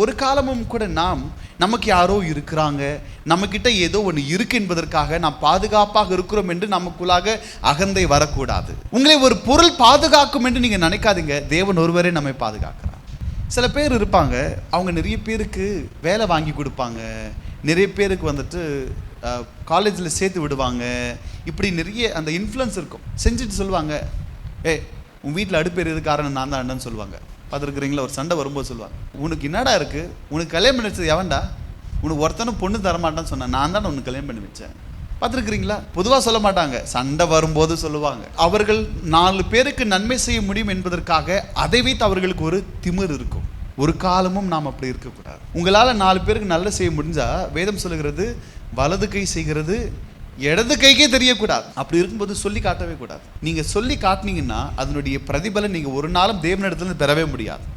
ஒரு காலமும் கூட நாம் நமக்கு யாரோ இருக்கிறாங்க நம்மக்கிட்ட ஏதோ ஒன்று இருக்கு என்பதற்காக நாம் பாதுகாப்பாக இருக்கிறோம் என்று நமக்குள்ளாக அகந்தை வரக்கூடாது. உங்களை ஒரு பொருள் பாதுகாக்கும் என்று நீங்கள் நினைக்காதீங்க. தேவன் ஒருவரே நம்மை பாதுகாக்கிறார். சில பேர் இருப்பாங்க. அவங்க நிறைய பேருக்கு வேலை வாங்கி கொடுப்பாங்க. நிறைய பேருக்கு வந்துட்டு காலேஜில் சேர்த்து விடுவாங்க. இப்படி நிறைய அந்த இன்ஃப்ளூயன்ஸ் இருக்கும். செஞ்சுட்டு சொல்லுவாங்க ஏ உன் வீட்டில் அடுப்பேறது காரணம் நான் தான் அண்ணன் சொல்லுவாங்க. பார்த்துருக்குறீங்களா? ஒரு சண்டை வரும்போது சொல்லுவாங்க உனக்கு என்னடா இருக்குது உனக்கு கல்யாணம் பண்ணி வச்சது எவன்டா? உனக்கு ஒருத்தனும் பொண்ணு தரமாட்டான்னு சொன்னேன் நான் தான் உனக்கு கல்யாணம் பண்ணி வச்சேன். பார்த்துருக்குறீங்களா? பொதுவாக சொல்ல மாட்டாங்க சண்டை வரும்போது சொல்லுவாங்க. அவர்கள் நாலு பேருக்கு நன்மை செய்ய முடியும் என்பதற்காக அதை வைத்து அவர்களுக்கு ஒரு திமிர் இருக்கும். ஒரு காலமும் நாம் அப்படி இருக்கக்கூடாது. உங்களால் நாலு பேருக்கு நல்ல செய்ய முடிஞ்சால் வேதம் சொல்லுகிறது வலது கை செய்கிறது இடது கைக்கே தெரியக்கூடாது. அப்படி இருக்கும்போது சொல்லி காட்டவே கூடாது. நீங்கள் சொல்லி காட்டினீங்கன்னா அதனுடைய பிரதிபலன் நீங்கள் ஒரு நாளும் தேவனிடத்துல பெறவே முடியாது.